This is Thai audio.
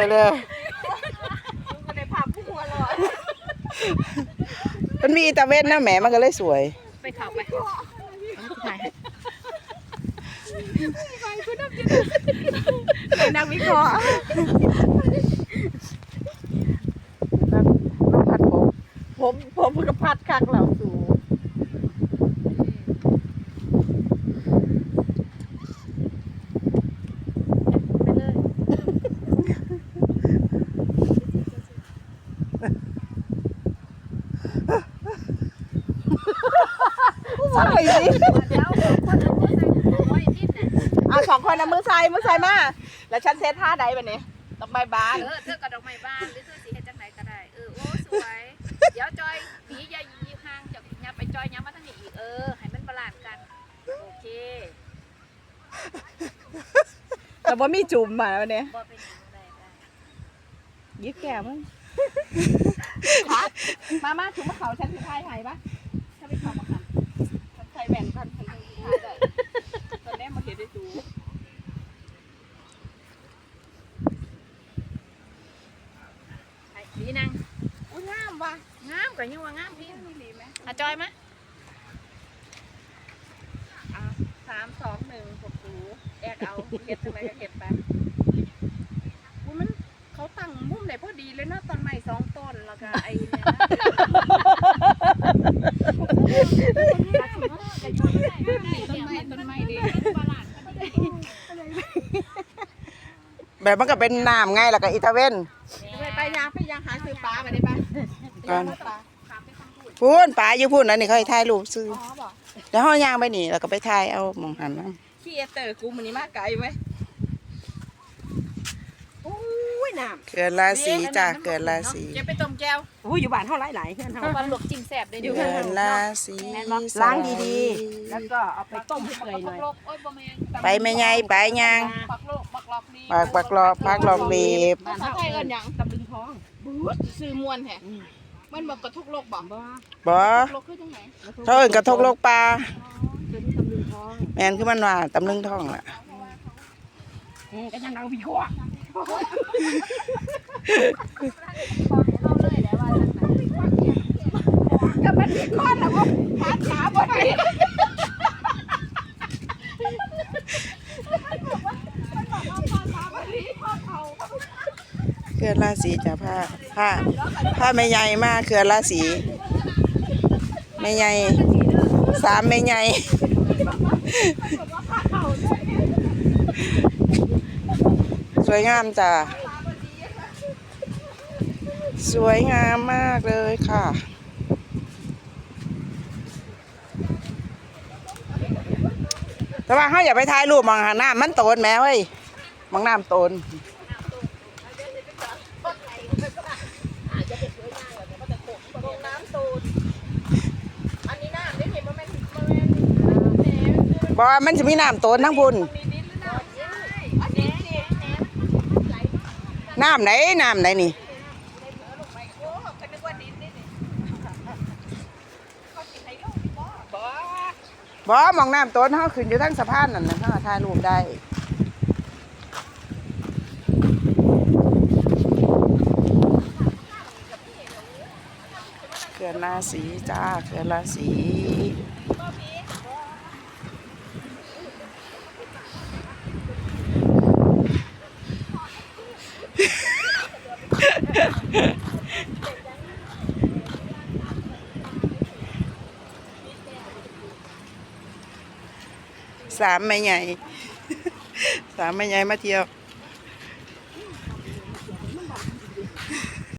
อเด้อก็ได้ภาพผู้หัวลอยมันมีตะเวนนะแหมมันก็เลยสวย ไปเข่าไปถ่ายให้นักวิเคราะห์น้องพัดผม ผมผมกับพัดคักเหล่าสูไปเลย ใช่สิเอาสองคนนะมือใส่มือใส่มา แล้วฉันเซตท่าใดแบบนี้ต้องใบบาน เออเธอกระดอกไม้บ้านหรือเธอสีเฮ็ดจังไหนก็ได้ เออโอ้สวย เดี๋ยวจอยหนีอย่ายีห่างจากอย่าไปจอยย้ำมาทางนี้อีกเออให้มันบาลานซ์กัน โอเคแต่ว่ามีจุ่มมาวันนี้บ่เป็นหยังได้ได้ยิบแก้วมั้งมามาถุงมะเขาฉันถือไทยไทยปะถ้าไปเขามาค่ะฉันไทย แบ่งกันฉันถือไทยได้ตอนนี้มาเห็นได้ดูไปดีนางอุ้ยงามว่ะงามกว่ายังว่างามพี่นี่ดีไหมอะจอยมาอะสามสองหนึ่งหกสูแอกเอาเห็ดทำไมก็เห็ดไปอุ้ยมันเขาตั้งมุมไหนพอดีเลยนะตอนใหม่สองต้นแล้วก็ไอ้เนี่ยนะ ต้นไม้ต้นไม้ดีบาลานซ์กันดี แบบมันก็เป็นน้ำไงแล้วก็อีตะเวนไปไปยางไปยางหาซื้อปลาไปได้ปะก่อนปลาพูนป่าอยู่พูนอันนี้เขาให้ถ่ายรูปซื้ออ๋อบอกแล้วห้อย่างไปนี่แล้วก็ไปถ่ายเอาหมองหันน้ขี้เอเตอร์กูมันนี่มาไกลไหมอุ้ย น้ำเกิดราศีจ้ะเกิดราศีำจะไปต้มแก้วอุ้ยอยู่บ้านเท่าไรหลายเพื่อนเท่าเอาปลาหลวกจิ้มแซ่บได้ดีเกิดราศีล้างดีๆ แล้วก็เอาไปต้มให้เปื่อยหน่อยโลกโอ้ยบ่แม่นไปไม่ไงไปย่างปักโลกปักลอกดีปากปักรอบพักลองบีบภาษาไทยเอิ้นหยังตำลึงท้องบู๊ดซื้อมวนแฮะมันบอกกระทุกโลกบ่บ่บ่โลกคือจังไหนเขาเอิ้นกระทกโลกปลาเดี๋ยวนี้ตำลึงท้องแม่นคือมันว่าตำลึงท้องล่ะก็ยังดังพี่ขวเอาเลยแล้วว่าจังไหน ก็มันมีก้อนแล้วก็ขาขาบ่ได้เกิดราศีจ้ะผ้าผ้าผ้าไม่ใหญ่มากเกิดราศีไม่ใหญ่สามไม่ใหญ่ สวยงามจ้ะสวยงามมากเลยค่ะ แต่ว่าเขาอย่าไปถ่ายรูปมองหาน้ำมันโตนแม่เว้ยมองน้ำโตนลงน้ำตูดอันนี้น้ำได้เห็นบ่แม่นแม่นแหนคือบอกว่ามันจะมีน้ำโตนทั้งพุ่น มันมีดินหรือน้ำใช่อันนี้นี่แหนไหล น้ำไหนน้ำไหนนี่ลงไปโอ้ก็นึกว่าดินนี่นี่เขาสิให้ลงดิบ่บ่บอมองน้ำโตนเขาขึ้นอยู่ทั้งสะพานนั่นนะเขาถ่ายรูปได้เขื่อนราศีจ้าเขื่อนราศี สามไม่ใหญ่ สามไม่ใหญ่มาเที่ยว